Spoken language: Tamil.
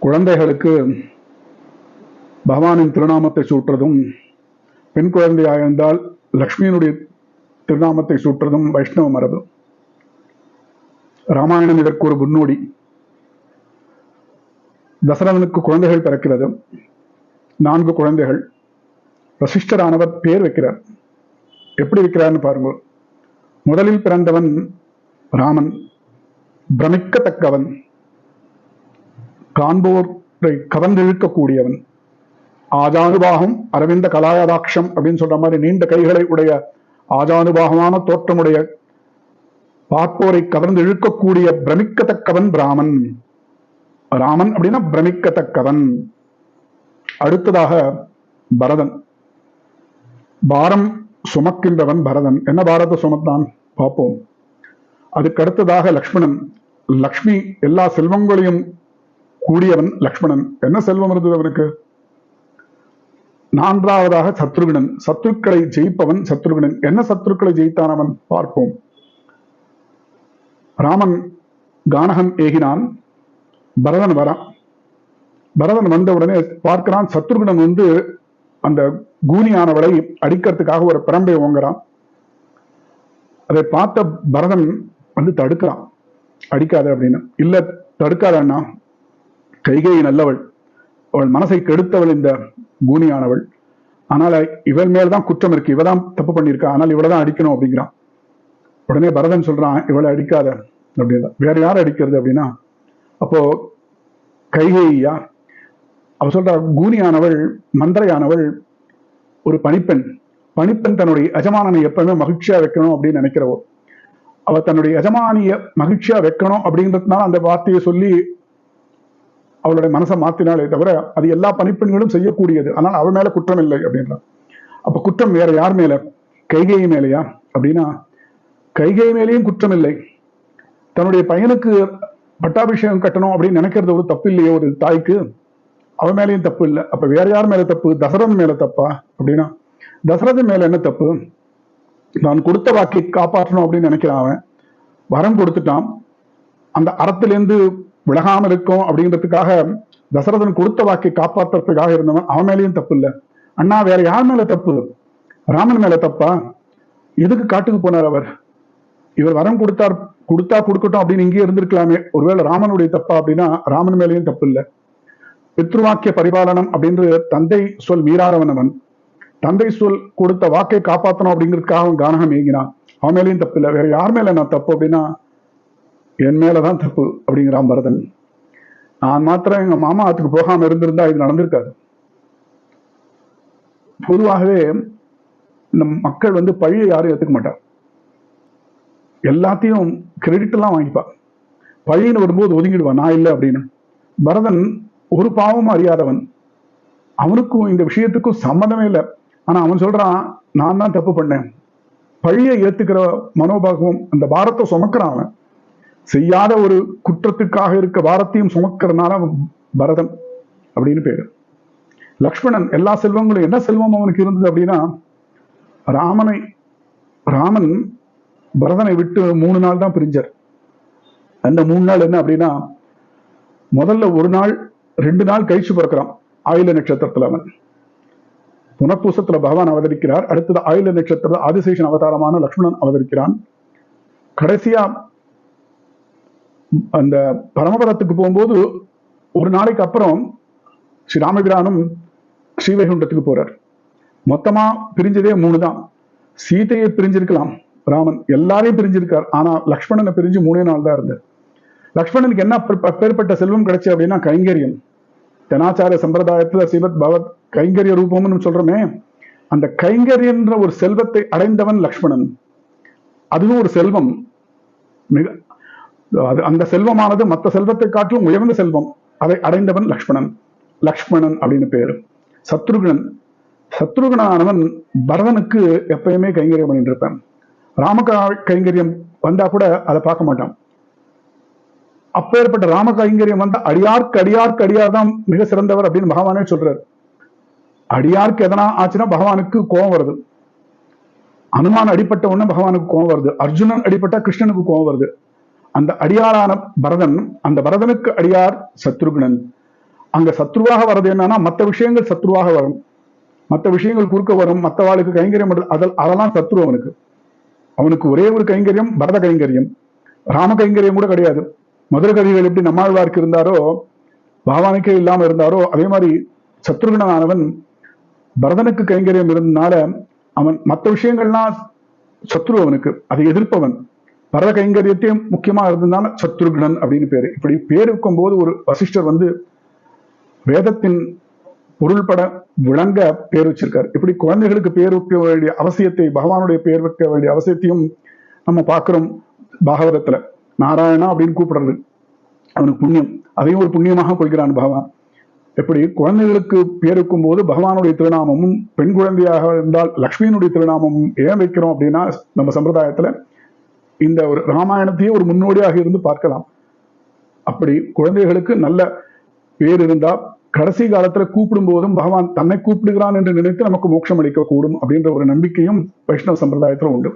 குழந்தைகளுக்கு பகவானின் திருநாமத்தை சூட்டுறதும் பெண் குழந்தையாக இருந்தால் லக்ஷ்மியினுடைய திருநாமத்தை சூட்டுறதும் வைஷ்ணவ மரபு. ராமாயணம் இதற்கு ஒரு முன்னோடி. தசரதனுக்கு குழந்தைகள் பிறக்கிறது. நான்கு குழந்தைகள். வசிஷ்டரானவர் பேர் வைக்கிறார். எப்படி வைக்கிறார்னு பாருங்க. முதலில் பிறந்தவன் ராமன் பிரமிக்கத்தக்கவன். காண்போரை கவர்ந்திழுக்கக்கூடியவன். ஆஜானுபாகம் அரவிந்த கலாயதாட்சம் அப்படின்னு சொல்ற மாதிரி நீண்ட கைகளை உடைய ஆஜானுபாகமான தோற்றமுடைய பார்ப்போரை கவர்ந்து இழுக்கக்கூடிய பிரமிக்கத்தக்கவன் பிராமன். ராமன் அப்படின்னா பிரமிக்கத்தக்கவன். அடுத்ததாக பரதன். பாரம் சுமக்கின்றவன் பரதன். என்ன பாரத சுமத்தான்? பார்ப்போம். அதுக்கு அடுத்ததாக லக்ஷ்மணன். லக்ஷ்மி எல்லா செல்வங்களையும் கூடியவன் லக்ஷ்மணன். என்ன செல்வம் இருந்தது அவனுக்கு? நான்காவதாக சத்ருகுணன். சத்துருக்களை ஜெயிப்பவன் சத்ருகுணன். என்ன சத்துருக்களை ஜெயித்தான் அவன்? பார்ப்போம். ராமன் கானகம் ஏகினான். பரதன் வரான் பரதன் வந்த உடனே பார்க்கிறான் சத்ருகுணன் வந்து அந்த கூனியானவளை அடிக்கிறதுக்காக ஒரு பிரம்பை ஓங்குறான். அதை பார்த்த பரதன் வந்து தடுக்கிறான். அடிக்காத அப்படின்னு. இல்ல தடுக்காதண்ணா கைகை நல்லவள். அவள் மனசை கெடுத்தவள் இந்த கூனியானவள் ஆனால் இவள் மேல்தான் குற்றம் இருக்கு. இவ தான் தப்பு பண்ணியிருக்கா. ஆனால் இவளை தான் அடிக்கணும் அப்படிங்கிறான். உடனே பரதன் சொல்றான் இவளை அடிக்காத. அப்படின்னா வேற யார் அடிக்கிறது? அப்படின்னா அப்போ கைகேயா அவ சொல்ற கூனியானவள் மந்திரையானவள் ஒரு பணிப்பெண். பணிப்பெண் தன்னுடைய எஜமானனை எப்பவுமே மகிழ்ச்சியா வைக்கணும் அப்படின்னு நினைக்கிறவோ. அவ தன்னுடைய எஜமானிய மகிழ்ச்சியா வைக்கணும் அப்படின்றதுனால அந்த வார்த்தையை சொல்லி அவளுடைய மனசை மாத்தினாலே தவிர அது எல்லா பணிப்பெண்களும் செய்யக்கூடியது. ஆனால் அவள் மேல குற்றம் இல்லை அப்படின்றான் அப்ப குற்றம் வேற யார் மேல? கைகை மேலையா? அப்படின்னா கைகை மேலேயும் குற்றம் இல்லை. தன்னுடைய பையனுக்கு பட்டாபிஷேகம் கட்டணும் அப்படின்னு நினைக்கிறது ஒரு தப்பு இல்லையே ஒரு தாய்க்கு. அவன் மேலேயும் தப்பு இல்லை. அப்ப வேற யார் மேல தப்பு? தசரதன் மேல தப்பா? அப்படின்னா தசரதன் மேல என்ன தப்பு? நான் கொடுத்த வாக்கை காப்பாற்றணும் அப்படின்னு நினைக்கிறான் அவன். வரம் கொடுத்துட்டான். அந்த அறத்திலேருந்து விலகாம இருக்கும் அப்படின்றதுக்காக தசரதன் கொடுத்த வாக்கை காப்பாற்றுறதுக்காக இருந்தவன் அவன் மேலேயும் தப்பு இல்லை அண்ணா வேற யார் மேல தப்பு? ராமன் மேல தப்பா? எதுக்கு காட்டுக்கு போனார் அவர்? இவர் வரம் கொடுத்தார் கொடுத்தா கொடுக்கட்டும் அப்படின்னு இங்கேயே இருந்திருக்கலாமே. ஒருவேளை ராமனுடைய தப்பா அப்படின்னா ராமன் மேலேயும் தப்பு இல்லை பித்ருவாக்கிய பரிபாலனம் அப்படின்ற தந்தை சொல் மீறாதவன் தந்தை சொல் கொடுத்த வாக்கை காப்பாற்றணும் அப்படிங்கிறதுக்காக அவன் கானகம் ஏங்கினான். அவன் மேலேயும் தப்பு இல்லை வேற யார் மேல நான் தப்பு அப்படின்னா என் மேலதான் தப்பு அப்படிங்கிறான் பரதன் நான் மாத்திரம் எங்க மாமா ஆத்துக்கு போகாம இருந்திருந்தா இது நடந்திருக்காது. பொதுவாகவே இந்த மக்கள் வந்து பழியை யாரும் ஏத்துக்க மாட்டார் எல்லாத்தையும் கிரெடிட் எல்லாம் வாங்கிப்பா பழின்னு வரும்போது ஒதுங்கிடுவான். நான் இல்லை அப்படின்னு. பரதன் ஒரு பாவம் அறியாதவன். அவனுக்கும் இந்த விஷயத்துக்கும் சம்மந்தமே இல்லை. ஆனா அவன் சொல்றான் நான் தான் தப்பு பண்ணேன். பழியை ஏத்துக்கிற மனோபாகமும் அந்த பாரத்தை சுமக்கிறான் அவன். செய்யாத ஒரு குற்றத்துக்காக இருக்க பாரத்தையும் சுமக்கிறதுனால அவன் பரதன் அப்படின்னு பேரு. லக்ஷ்மணன் எல்லா செல்வங்களும் என்ன செல்வம் அவனுக்கு இருந்தது அப்படின்னா ராமனை ராமன் பரதனை விட்டு மூணு நாள் தான் பிரிஞ்சார். அந்த மூணு நாள் என்ன அப்படின்னா முதல்ல ஒரு நாள் ரெண்டு நாள் கழிச்சு பிறக்கிறான் ஆயுள நட்சத்திரத்துல அவன். புனப்பூசத்துல பகவான் அவதரிக்கிறார் அடுத்தது ஆயுள நட்சத்திர ஆதிசேஷன் அவதாரமான லக்ஷ்மணன் அவதரிக்கிறான். கடைசியா அந்த பரமபதத்துக்கு போகும்போது ஒரு நாளைக்கு அப்புறம் ஸ்ரீ ராமபிரானும் ஸ்ரீவைகுண்டத்துக்கு போறார். மொத்தமா பிரிஞ்சதே மூணு தான். சீதையை பிரிஞ்சிருக்கலாம் ராமன் எல்லாரையும் பிரிஞ்சிருக்கார் ஆனா லக்ஷ்மணனை பிரிஞ்சு மூணே நாள் தான் இருந்தார். லக்ஷ்மணனுக்கு என்ன அப்பேற்பட்ட செல்வம் கிடைச்சு அப்படின்னா கைங்கரியம். தெனாச்சார சம்பிரதாயத்துல சிவத் பவத் கைங்கரிய ரூபம்னு சொல்றோமே அந்த கைங்கரியன்ற ஒரு செல்வத்தை அடைந்தவன் லக்ஷ்மணன். அதுவும் ஒரு செல்வம். மிக அது அந்த செல்வமானது மற்ற செல்வத்தை காட்டிலும் உயர்ந்த செல்வம். அதை அடைந்தவன் லக்ஷ்மணன். லக்ஷ்மணன் அப்படின்னு பேர். சத்ருகுணன். சத்ருகுணானவன் பரதனுக்கு எப்பயுமே கைங்கரியம் பண்ணிட்டு இருப்பேன். ராம கைங்கரியம் வந்தா கூட அதை பார்க்க மாட்டான். அப்பேற்பட்ட ராம கைங்கரியம் வந்தா அடியார்க்கு அடியார்க்கு அடியார் தான் மிக சிறந்தவர் அப்படின்னு பகவானே சொல்றாரு. அடியார்க்கு எதனா ஆச்சுன்னா பகவானுக்கு கோபம் வருது. அனுமான் அடிப்பட்ட உடனே பகவானுக்கு கோபம் வருது. அர்ஜுனன் அடிப்பட்டா கிருஷ்ணனுக்கு கோபம் வருது. அந்த அடியாரான பரதன் அந்த பரதனுக்கு அடியார் சத்ருகுணன். அங்க சத்ருவாக வர்றது என்னன்னா மற்ற விஷயங்கள் சத்ருவாக வரும். மற்ற விஷயங்கள் குறுக்க வரும். மற்ற வாழ்க்கை கைங்கரியம் அதில் அதெல்லாம் சத்ரு அவனுக்கு. அவனுக்கு ஒரே ஒரு கைங்கரியம் பரத கைங்கரியம். ராம கைங்கரியம் கூட கிடையாது. மதுர கவிகள் எப்படி நம்மாழ்வார்க்கு இருந்தாரோ பாவானுக்கே இல்லாம இருந்தாரோ அதே மாதிரி சத்ருகுணனானவன் பரதனுக்கு கைங்கரியம் இருந்தனால அவன் மற்ற விஷயங்கள்லாம் சத்ரு அவனுக்கு அதை எதிர்ப்பவன். பரத கைங்கரியத்தையும் முக்கியமா இருந்ததுனால சத்ருகுணன் அப்படின்னு பேரு. இப்படி பேர் இருக்கும்போது ஒரு வசிஷ்டர் வந்து வேதத்தின் பொருள்பட விளங்க பேர் வச்சிருக்காரு. இப்படி குழந்தைகளுக்கு பேர் வைக்க வேண்டிய அவசியத்தை பகவானுடைய பேர் வைக்க வேண்டிய அவசியத்தையும் நம்ம பார்க்கிறோம் பாகவதத்துல. நாராயணா அப்படின்னு கூப்பிடுறது. அவனுக்கு புண்ணியம். அதையும் ஒரு புண்ணியமாக கொள்கிறான் பகவான். எப்படி? குழந்தைகளுக்கு பேர் வைக்கும் போது பகவானுடைய திருநாமமும் பெண் குழந்தையாக இருந்தால் லக்ஷ்மியினுடைய திருநாமமும் ஏன் வைக்கிறோம் அப்படின்னா நம்ம சம்பிரதாயத்துல இந்த ஒரு ராமாயணத்தையே ஒரு முன்னோடியாக இருந்து பார்க்கலாம். அப்படி குழந்தைகளுக்கு நல்ல பேர் இருந்தா கடைசி காலத்துல கூப்பிடும் போதும் பகவான் தன்னை கூப்பிடுகிறான் என்று நினைத்து நமக்கு மோட்சம் அளிக்க கூடும் அப்படின்ற ஒரு நம்பிக்கையும் வைஷ்ணவ சம்பிரதாயத்துல உண்டு.